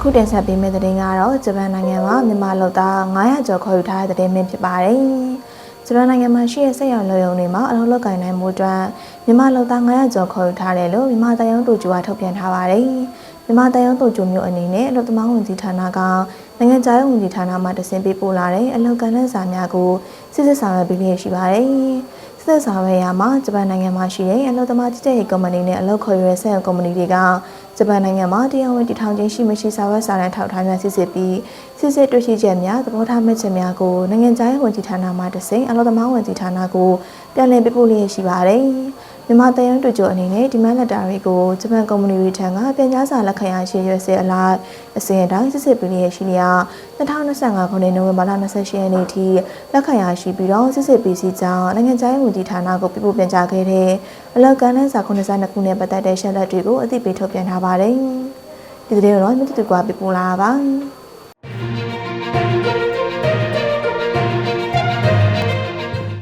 အခုတင်ဆက်ပေးမယ့်သတင်းကတော့ဂျပန်နိုင်ငံမှာမြန်မာလူသား900ကျော်ခေါ်ယူထားတဲ့သတင်းမင်းဖြစ်ပါတယ်။ဂျပန်နိုင်ငံမှာရှိတဲ့စက်ရုံလူရုံတွေမှာအလုပ်လုပ်ကိုင်နိုင်မှုအတွက်မြန်မာလူသား900ကျော်ခေါ်ယူထားတယ်လို့မြန်မာတယုံတူကျူကထုတ်ပြန်ထားပါတယ်။မြန်မာတယုံတူကျူမျိုးအနေနဲ့အလုပ်သမားဝန်ကြီးဌာနကနိုင်ငံခြားရေးဝန်ကြီးဌာနမှတဆင့်ပေးပို့လာတဲ့အလုပ်ကန်တဲ့စာများကိုစစ်စစ်ဆောင်ရွက်ပေးလျက်ရှိပါတယ်။ဆက်ဆောင်ရွက်ရမှာဂျပန်နိုင်ငံမှာရှိတဲ့အလုပ်သမားကြီးကြပ်ရေးကုမ္ပဏီနဲ့အလုပ်ခေါ်ယူတဲ့စက်ရုံကုမ္ပဏီတွေက ဂျပန်နိုင်ငံမှာတရားဝင်တည်ထောင်ခြင်းရှိမရှိစာရွက်စာတမ်းထောက်ထားများစစ်စစ်ပြီးစစ်စစ်တွေ့ရှိချက်များသဘောထားမှတ်ချက်များကိုနိုင်ငံခြားရေးဝန်ကြီးဌာနမှတဆင့်အလုပ်သမားဝန်ကြီးဌာနကိုပြန်လည်ပေးပို့လျက်ရှိပါတယ်။ မြန်မာတယံတူကြိုအနေနဲ့ဒီမန်လက်တာတွေကိုဂျပန်ကုမ္ပဏီတွေထံကပြန်ကြားစာလက်ခံရရှိရွေးစေအလိုက်အစဉ်အတိုင်းစစ်စစ်ပေးလျက်ရှိနေရ2025ခုနှစ်နိုဝင်ဘာလ28ရက်နေ့ထိလက်ခံရရှိပြီးတော့စစ်စစ်ပေးစီကြောင်းနိုင်ငံခြားရေးဝန်ကြီးဌာနကိုပြပို့ပြန်ကြားခဲ့တဲ့အလောက်ကန်းလန်းစာ92ခုနဲ့ပတ်သက်တဲ့ရှက်လက်တွေကိုအသိပေးထုတ်ပြန်ထားပါတယ်။ဒီသတင်းကိုတော့မြစ်တူကပြပို့လာတာပါ။